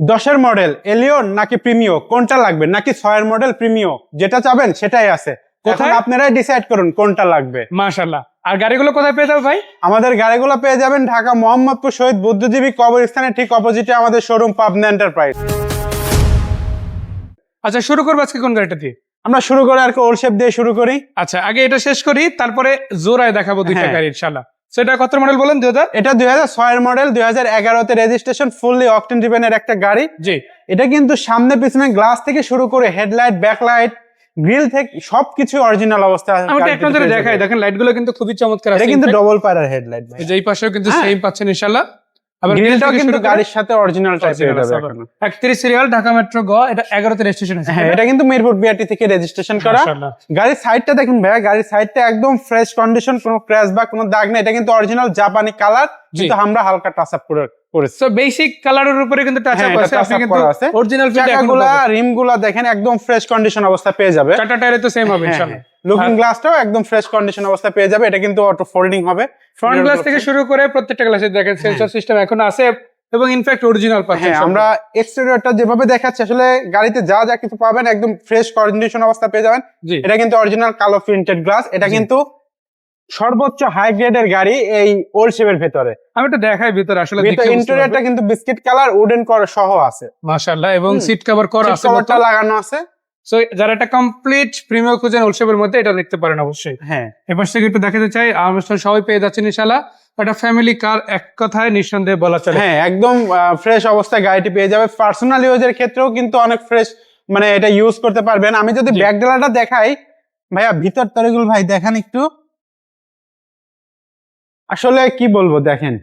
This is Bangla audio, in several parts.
দশের মডেল এলিয়ন নাকি প্রিমিও কোনটা লাগবে? নাকি ছয়ের মডেল প্রিমিও যেটা চাবেন সেটাই আছে। কোথায়? আপনারাই ডিসাইড করুন কোনটা লাগবে। মাশাল্লাহ আর গাড়িগুলো কোথায় পেয়ে যাবে ভাই? আমাদের গাড়িগুলো পেয়ে যাবেন ঢাকা মোহাম্মদপুর শহীদ বুদ্ধিজীবী কবরস্থানের ঠিক অপোজিটে আমাদের শোরুম পাবনা এন্টারপ্রাইজ আচ্ছা শুরু করব আজকে কোন গাড়িটা দিয়ে? আমরা শুরু করে আর কি ওল শেপ দিয়ে শুরু করি। আচ্ছা আগে এটা শেষ করি তারপরে জোরায় দেখাবো দুইটা হ্যাঁ। গাড়ি ইনশাল্লাহ সেটা কত মডেল বলেন? দুই হাজার এটা দুই হাজার মডেল দুই হাজার এগারোতে রেজিস্ট্রেশন ফুললি অকটেন ডিভেনের একটা গাড়ি। জি। এটা কিন্তু সামনে পিছনে গ্লাস থেকে শুরু করে হেডলাইট ব্যাকলাইট গ্রিল থেকে সবকিছু অরিজিনাল অবস্থা আছে। আমি গাড়িটিতে এক নজরে দেখাই। দেখেন লাইটগুলো কিন্তু খুবই চমৎকার এটা আছে। কিন্তু In fact, double pair headlight এই যে এই পাশেও কিন্তু হ্যাঁ। সেম পাচ্ছেন ইনশাল্লাহ আবার গ্রিলটাও কিন্তু গাড়ির সাথে অরিজিনাল সিরিয়াল ঢাকা মেট্রো গ এটা রেজিস্ট্রেশন আছে হ্যাঁ এটা কিন্তু মিরপুর বিআরটি থেকে রেজিস্ট্রেশন করা। গাড়ির সাইডটা দেখুন ভাইয়া গাড়ির সাইডটা একদম ফ্রেশ কন্ডিশন কোনো ক্র্যাশ বা কোনো দাগ নেই। এটা কিন্তু অরিজিনাল জাপানি কালার কিন্তু আমরা হালকা টাচ আপ করে করেছি। সো বেসিক কালারের উপরে কিন্তু টাচ হ্যাঁ, আপ আছে আপনি কিন্তু অরিজিনাল চাকাগুলা রিম দেখেন একদম ফ্রেশ কন্ডিশন অবস্থা পেয়ে যাবে। টাটা টায়ারে তো সেম হবে ইনশাআল্লাহ লুকিং গ্লাসটাও একদম ফ্রেশ কন্ডিশন অবস্থা পেয়ে যাবে এটা কিন্তু অটো ফোল্ডিং হবে। ফ্রন্ট গ্লাস থেকে শুরু করে প্রত্যেকটা গ্লাসে দেখেন সেন্সর সিস্টেম এখন আছে এবং ইনফ্যাক্ট অরিজিনাল পাচ্ছেন হ্যাঁ আমরা এক্সটেরিয়রটা যেভাবে দেখাচ্ছি আসলে গাড়িতে যা যা কিছু পাবেন একদম ফ্রেশ কন্ডিশন অবস্থা পেয়ে যাবেন। এটা কিন্তু অরিজিনাল কালো প্রিন্টেড গ্লাস এটা কিন্তু সর্বোচ্চ হাই গ্রেডের গাড়ি এই ওল্ড শেপের ভেতরে। আমি এটা দেখাই ভিতরে আসলে ইন্টেরিয়রটা কিন্তু বিস্কিট কালার উডেন কর সহ আছে। মাশাআল্লাহ এবং সিট কভার করা আছে কভারটা লাগানো আছে। সো যারা এটা কমপ্লিট প্রিমিয়াম খুঁজেন ওলশেপের মধ্যে এটা দেখতে পারেন অবশ্যই। হ্যাঁ। এবার থেকে একটু দেখাতে চাই অনুষ্ঠান সবাই পেয়ে যাচ্ছেন ইনশাআল্লাহ। এটা ফ্যামিলি কার এক কথায় নিঃসন্দেহে বলা চলে। হ্যাঁ একদম ফ্রেশ অবস্থায় গাড়িটি পেয়ে যাবে। পার্সোনাল ইউজের ক্ষেত্রেও কিন্তু অনেক ফ্রেশ মানে এটা ইউজ করতে পারবেন। আমি যদি। ব্যাক ডেলাটা দেখাই ভাইয়া ভিতর তরিগুলো ভাই দেখান একটু। আসলে কি বলব দেখেন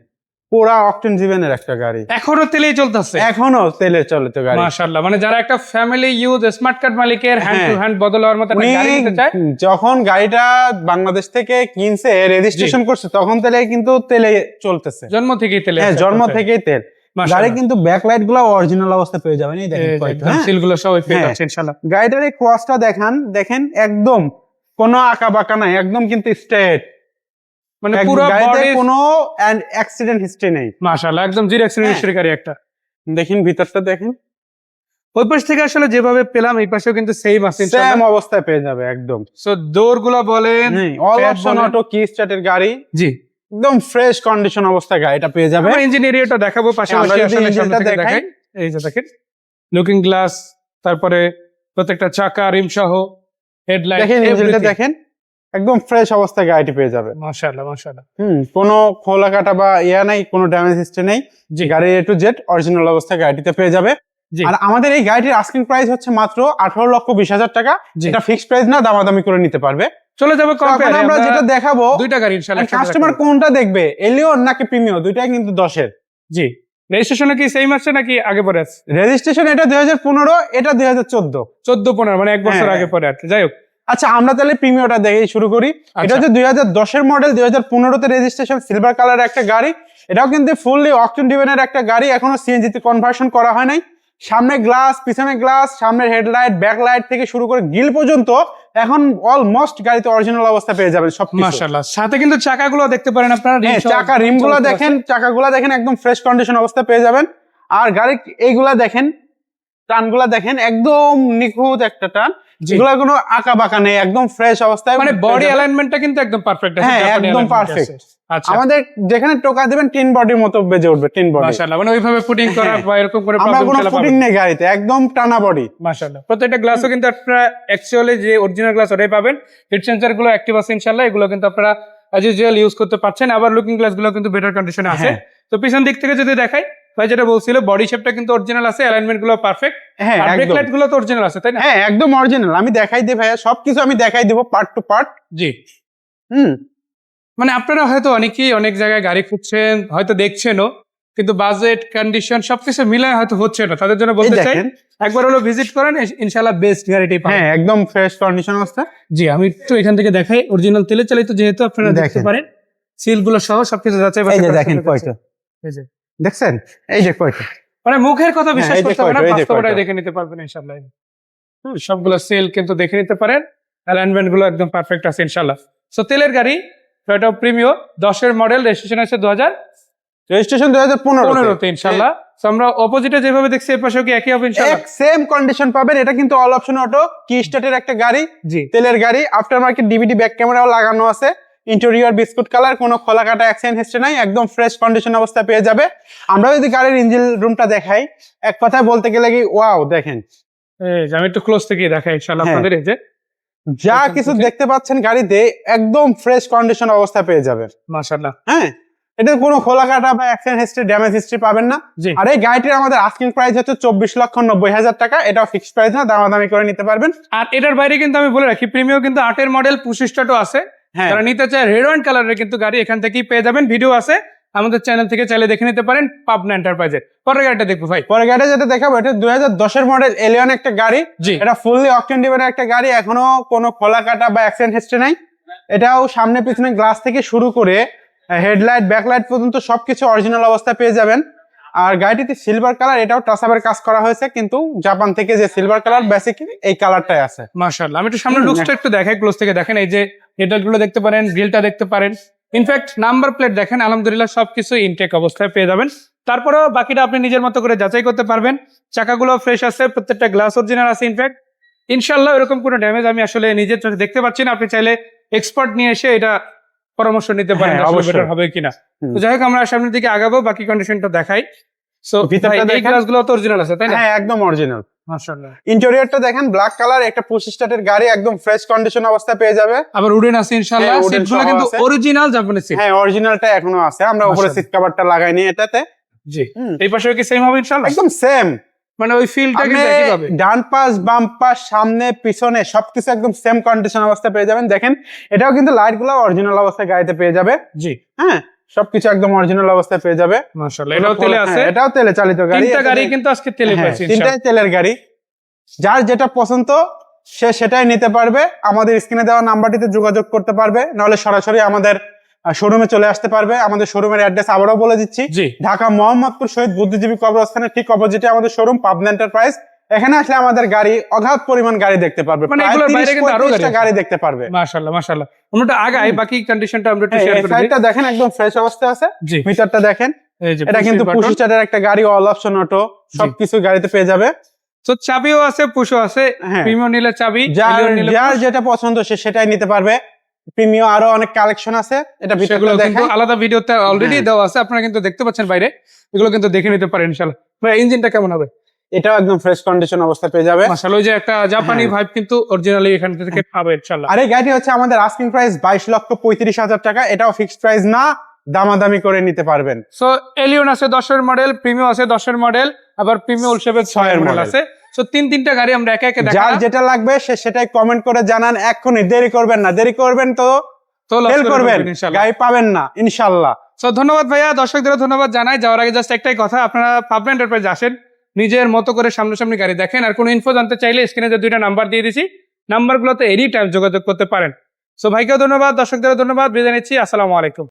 পুরা অকটেন জীবনের একটা গাড়ি। এখনও তেলেই চলতেছে? এখনও তেলের চলিত গাড়ি। মাশাআল্লাহ মানে যারা একটা ফ্যামিলি ইউজ স্মার্ট কার্ড মালিকের হ্যান্ড টু হ্যাঁ। হ্যান্ড বদল হওয়ার মতো একটা গাড়ি নিতে চায়? যখন গাড়িটা বাংলাদেশ থেকে কিনছে রেজিস্ট্রেশন করছে তখন তেলে কিন্তু তেলে চলতেছে। জন্ম থেকেই তেলে হ্যাঁ জন্ম থেকেই তেল। গাড়ি। কিন্তু ব্যাকলাইটগুলো অরিজিনাল অবস্থা পেয়ে যাবেন এই দেখেন হ্যাঁ? সিলগুলো সবাই পেয়ে হ্যাঁ। যাচ্ছে ইনশাআল্লাহ। গাড়িটার এই ক্রসটা দেখান দেখেন একদম কোনো আঁকা বাঁকা নাই একদম কিন্তু স্ট্রেট মানে পুরো বডি কোনো অ্যাক্সিডেন্ট হিস্ট্রি নেই। মাশাআল্লাহ একদম জিরো অ্যাক্সিডেন্ট। হিস্ট্রি গাড়ি একটা। দেখেন ভিতরটা দেখেন। ওই পাশ থেকে আসলে যেভাবে পেলাম এই পাশেও কিন্তু সেম আছে সেম অবস্থায় পেয়ে যাবে একদম। সো ডোরগুলো বলেন অল অপশন অটো কি স্টার্টের গাড়ি। জি। একদম ফ্রেশ কন্ডিশন অবস্থায় গাড়িটা পেয়ে যাবে। আমরা ইঞ্জিন দেখাবো পাশাপাশি আসলে সামনে দেখাই। দেখাই। এই যে দেখেন লুকিং গ্লাস তারপরে প্রত্যেকটা চাকা রিম সহ হেডলাইট দেখেন দেখেন। একদম ফ্রেশ অবস্থায় গাড়িটি পেয়ে যাবে। মাশাআল্লাহ মাশাআল্লাহ। হুম কোনো খোলা কাটা বা ইয়া নাই কোনো ড্যামেজ হিস্ট্রি নেই। জি। গাড়ির এ টু জেড অরিজিনাল অবস্থায় গাড়িটিতে পেয়ে যাবে। আর আমাদের এই গাড়িটির আস্কিং প্রাইস হচ্ছে মাত্র আঠারো লক্ষ বিশ হাজার টাকা। ফিক্সড প্রাইস না দামাদামি করে নিতে পারবে। চলে যাব আমরা যেটা দেখাবো দুইটা গাড়ি ইনশাআল্লাহ কাস্টমার কোনটা দেখবে? এলিয়ন নাকি প্রিমিয়র দুইটাই কিন্তু দশের। জি। রেজিস্ট্রেশনে কি সেম আছে নাকি আগে পরে আছে রেজিস্ট্রেশন এটা দুই হাজার পনেরো এটা দুই হাজার চোদ্দ। চোদ্দ পনেরো মানে এক বছর হ্যাঁ, আগে পরে কি। যাই হোক আচ্ছা আমরা তাহলে প্রিমিয়রটা দেখেই শুরু করি। এটা আচ্ছা। হচ্ছে দুই হাজার দশের মডেল দুই হাজার পনেরোতে রেজিস্ট্রেশন সিলভার কালার একটা গাড়ি। এটাও কিন্তু ফুললি অকটেন ডিভেনের একটা গাড়ি এখনও সিএনজি তে কনভার্সন করা হয় নাই। সামনে গ্লাস পিছনে গ্লাস সামনের হেডলাইট ব্যাক লাইট থেকে শুরু করে গিল পর্যন্ত এখন অলমোস্ট গাড়িতে অরিজিনাল অবস্থা পেয়ে যাবেন সব মাশাআল্লাহ। সাথে কিন্তু চাকাগুলো দেখতে পারেন আপনারা চাকা রিমগুলা চমৎকার দেখেন চাকাগুলা দেখেন একদম ফ্রেশ কন্ডিশন অবস্থা পেয়ে যাবেন। আর গাড়ি এইগুলা দেখেন টানগুলা দেখেন একদম নিখুঁত একটা টান। এগুলা কোনো আঁকা বাঁকা নেই একদম ফ্রেশ অবস্থায় মানে বডি অ্যালাইনমেন্টটা কিন্তু একদম পারফেক্ট আছে হ্যাঁ, একদম। আছে। আচ্ছা। আমাদের যেখানে টোকা দেবেন টিন বডির মতো বেজে উঠবে টিন বডি। মাশাআল্লাহ মানে ওইভাবে পুটিং করা হ্যাঁ। বা এরকম করে আমরা কোনো নেই গাড়িতে একদম টানা বডি মাশাআল্লাহ প্রত্যেকটা গ্লাসও কিন্তু আপনারা অ্যাকচুয়ালি যে অরিজিনাল গ্লাস ওটাই পাবেন। হিট সেন্সরগুলো অ্যাক্টিভ আছে ইনশাআল্লাহ এগুলো কিন্তু আপনারা অ্যাজ ইউজুয়াল ইউজ করতে পারছেন আবার লুকিং গ্লাসগুলো কিন্তু বেটার কন্ডিশনে আছে। হ্যাঁ। তো পিছন দিক থেকে যদি দেখাই ভাই যেটা বলছিল বডি শেপটা কিন্তু অরিজিনাল আছে অ্যালাইনমেন্টগুলো পারফেক্ট হ্যাঁ ব্রেক লাইটগুলো তো অরিজিনাল আছে তাই না? হ্যাঁ একদম অরিজিনাল আমি দেখাই দিই ভাইয়া সবকিছু আমি দেখাই দিব পার্ট টু পার্ট জি। হুম। মানে আপনারা হয়তো অনেকেই অনেক জায়গায় গাড়ি খুঁজছেন হয়তো দেখছেনও কিন্তু বাজেট কন্ডিশন সবকিছু মিলে হয়তো হচ্ছে না তাদের জন্য বলতে চাই একবার হলো ভিজিট করেন ইনশাআল্লাহ বেস্ট গাড়িটাই পাবেন। হ্যাঁ একদম ফ্রেশ কন্ডিশন অবস্থা। জি আমি একটু এখান থেকে দেখাই অরিজিনাল তেলে চালিত যেহেতু আপনারা দেখতে পারেন সিলগুলো সহ সবকিছু যাচাই বাছাই দেখেন কয়টা। এই যে। দেখছেন? এই যে কয়টা? মানে মুখের কথা বিশ্বাস হ্যাঁ, এই যে করতে হবে না কয়টা, বাস্তবটাই দেখে নিতে পারবেন ইনশাআল্লাহ। হুম, সবগুলো সেল কিন্তু দেখে নিতে পারেন। অ্যালাইনমেন্টগুলো একদম পারফেক্ট আছে ইনশাআল্লাহ। সো তেলের গাড়ি টয়োটা প্রিমিও দশের মডেল রেজিস্ট্রেশন আছে দু হাজার রেজিস্ট্রেশন হাজার পনেরো পনেরোতে ইনশাআল্লাহ। তো আমরা অপোজিটে যেভাবে দেখছি এর পাশেও কি একই হবে ইনশাল্লাহ সেম কন্ডিশন পাবেন। এটা কিন্তু অল অপশন অটো কি স্টার্টের একটা গাড়ি জি। তেলের গাড়ি আফটার মার্কেট ডিভিডি ব্যাক ক্যামেরাও লাগানো আছে। ইন্টেরিয়র বিস্কুট কালার কোনো খোলা কাটা অ্যাক্সিডেন্ট হিস্ট্রি নাই একদম ফ্রেশ কন্ডিশন অবস্থা পেয়ে যাবে। আমরা যদি গাড়ির ইঞ্জিন রুমটা দেখাই এক কথায় বলতে গেলে কি ওয়াও দেখেন। এই আমি একটু ক্লোজ থেকে দেখাই ইনশাল্লাহ হ্যাঁ। আপনাদের এই যে যা কিছু দেখতে পাচ্ছেন গাড়িতে একদম ফ্রেশ কন্ডিশন অবস্থা পেয়ে যাবে। মাশাল্লাহ হ্যাঁ এটা কোনো খোলা কাটা বা অ্যাক্সিডেন্ট হিস্ট্রি ড্যামেজ হিস্ট্রি পাবেন না। আর এই গাড়িটির আমাদের আস্কিং প্রাইস হচ্ছে চব্বিশ লক্ষ নব্বই হাজার টাকা এটাও ফিক্সড প্রাইস না দামাদামি করে নিতে পারবেন। আর এটার বাইরে কিন্তু আমি বলে রাখি প্রিমিও কিন্তু আটের মডেল পঁচিশ স্টার্টও আছে। যারা নিতে চায় রেড অ্যান্ড কালারের কিন্তু গাড়ি এখান থেকেই পেয়ে যাবেন। ভিডিও আছে। আমাদের চ্যানেল থেকে চাইলে দেখে নিতে পারেন পাবনা এন্টারপ্রাইজের পরের গাড়িটা দেখব ভাই। পরের গাড়ি যেটা দেখাবো এটা দুই হাজার দশের মডেল এলিয়ন একটা গাড়ি। জি। এটা ফুললি অকটেন ডিভেনের একটা গাড়ি। এখনও কোনো খোলা কাটা বা অ্যাক্সিডেন্ট হিস্ট্রি নাই। এটাও সামনে পিছনে গ্লাস থেকে শুরু করে হেডলাইট ব্যাকলাইট পর্যন্ত সবকিছু অরিজিনাল অবস্থায় পেয়ে যাবেন। আর গাড়িটিতে সিলভার কালার এটাও টাসাবের কাজ করা হয়েছে। কিন্তু জাপান থেকে যে সিলভার কালার বেসিক এই কালারটাই আছে। মাশাআল্লাহ। আমি একটু সামনে লুকসটা একটু দেখাই ক্লোজ থেকে দেখেন। এই যে হেডলাইটগুলো দেখতে পারেন গ্রিলটা দেখতে পারেন। ইনফ্যাক্ট নাম্বার প্লেট দেখেন আলহামদুলিল্লাহ সবকিছু ইনটেক অবস্থায় পেয়ে যাবেন। তারপরেও বাকিটা আপনি নিজের মতো করে যাচাই করতে পারবেন। চাকাগুলো ফ্রেশ আছে প্রত্যেকটা গ্লাস অরিজিনাল আছে ইনফ্যাক্ট ইনশাল্লাহ এরকম কোনো ড্যামেজ আমি আসলে নিজের চোখে দেখতে পাচ্ছি না। আপনি চাইলে এক্সপার্ট নিয়ে এসে এটা পরামর্শ নিতে পারেন হ্যাঁ, অবশ্যই। হবে কিনা। তো যাই হোক আমরা সামনের দিকে আগাবো বাকি কন্ডিশনটা দেখাই। সো ভিতরটা এই গ্লাসগুলো তো অরিজিনাল আছে তাই না? হ্যাঁ একদম অরিজিনাল মাশাআল্লাহ। ইন্টেরিয়রটা দেখেন ব্ল্যাক কালার একটা পঁচিশ স্টার্টের গাড়ি একদম ফ্রেশ কন্ডিশন অবস্থায় পেয়ে যাবে। আবার উডেন আছে ইনশাআল্লাহ। হ্যাঁ, সিটগুলো কিন্তু অরিজিনাল জাপানি সিট হ্যাঁ অরিজিনালটা এখনও আছে। আমরা উপরে সিট কভারটা লাগাইনি এটাতে। জি। হুম। এই পাশেও কি সেম হবে ইনশাআল্লাহ? একদম সেম মানে ওই ফিলটা আপনি কিন্তু একই পাবে। ডান পাশ বাম পাশ সামনে পিছনে সবকিছু একদম সেম কন্ডিশন অবস্থায় পেয়ে যাবেন। দেখেন এটাও কিন্তু লাইটগুলো অরিজিনাল অবস্থায় গাড়িতে পেয়ে যাবে। জি। হ্যাঁ সবকিছু একদম অরিজিনাল অবস্থায় পেয়ে যাবে। মাশাআল্লাহ এটাও তেলে হ্যাঁ, আছে? এটাও তেলে চালিত গাড়ি। তিনটা গাড়ি কিন্তু আজকে তেলে হ্যাঁ, তিনটাই তেলের গাড়ি। যার যেটা পছন্দ সে সেটাই নিতে পারবে। আমাদের স্ক্রিনে দেওয়া নাম্বারটিতে যোগাযোগ করতে পারবে। নাহলে সরাসরি আমাদের শোরুমে চলে আসতে পারবে। আমাদের শোরুমের অ্যাড্রেস আবারও বলে দিচ্ছি। ঢাকা মোহাম্মদপুর শহীদ বুদ্ধিজীবী কবরস্থানের ঠিক অপোজিটে আমাদের শোরুম পাবনা এন্টারপ্রাইজ এখানে আসলে আমাদের গাড়ি অগাধ পরিমাণ গাড়ি দেখতে পারবে মানে এগুলোর বাইরে কিন্তু আরও গাড়ি দেখতে পারবে। মাশাআল্লাহ মাশাআল্লাহ। আমরা একটু আগাই বাকি কন্ডিশনটা আমরা একটু শেয়ার করে দিই। সাইডটা দেখেন একদম ফ্রেশ অবস্থায় আছে। ভিতরটা দেখেন। এটা কিন্তু পুশ একটা গাড়ি অল অপশন অটো সবকিছু গাড়িতে পেয়ে যাবে। তো চাবিও আছে পুশও আছে। প্রিমিয়াম নিলে চাবি যার। যেটা পছন্দ সে সেটাই নিতে পারবে। প্রিমিয়াম আরও অনেক কালেকশন আছে। এটা কিন্তু দেখেন। আলাদা ভিডিওতে অলরেডি হ্যাঁ। দেওয়া আছে। আপনারা কিন্তু দেখতে পাচ্ছেন বাইরে। এগুলো কিন্তু দেখে নিতে পারেন ইনশাআল্লাহ। ভাই ইঞ্জিনটা কেমন হবে? এটাও একদম ফ্রেশ কন্ডিশন অবস্থা পেয়ে যাবে। ওই যে একটা জাপানি হ্যাঁ। ভাইব কিন্তু অরিজিনালি এখান থেকে পাবে ইনশাআল্লাহ। আর এই গাড়িটি হচ্ছে আমাদের আস্কিং প্রাইস বাইশ লক্ষ পঁয়ত্রিশ হাজার টাকা। এটাও ফিক্সড প্রাইস না দামাদামি করে নিতে পারবেন। সো এলিয়ন আছে দশের মডেল প্রিমিও আছে দশের মডেল আবার প্রিমিও উলশেপের ছয়ের ছয়ের মডেল আছে। সো তিন তিনটা গাড়ি আমরা একে একে যার যেটা লাগবে সে সেটাই কমেন্ট করে জানান এক্ষুনি। দেরি করবেন না দেরি করবেন তো তো ফেল করবেন। গাড়ি পাবেন না ইনশাল্লাহ সো ধন্যবাদ ভাইয়া দর্শকদের ধন্যবাদ জানাই। যাওয়ার আগে জাস্ট একটাই কথা আপনারা পাবনা এন্টারপ্রাইজ আসেন নিজের মতো করে সামনাসামনি গাড়ি দেখেন। আর কোনো ইনফো জানতে চাইলে স্ক্রিনে যে দুইটা নাম্বার দিয়ে দিছি নাম্বারগুলোতে এনি টাইম যোগাযোগ করতে পারেন। সো ভাইকেও ধন্যবাদ, দর্শকদেরও ধন্যবাদ, বিদায় নিচ্ছি, আসসালামু আলাইকুম।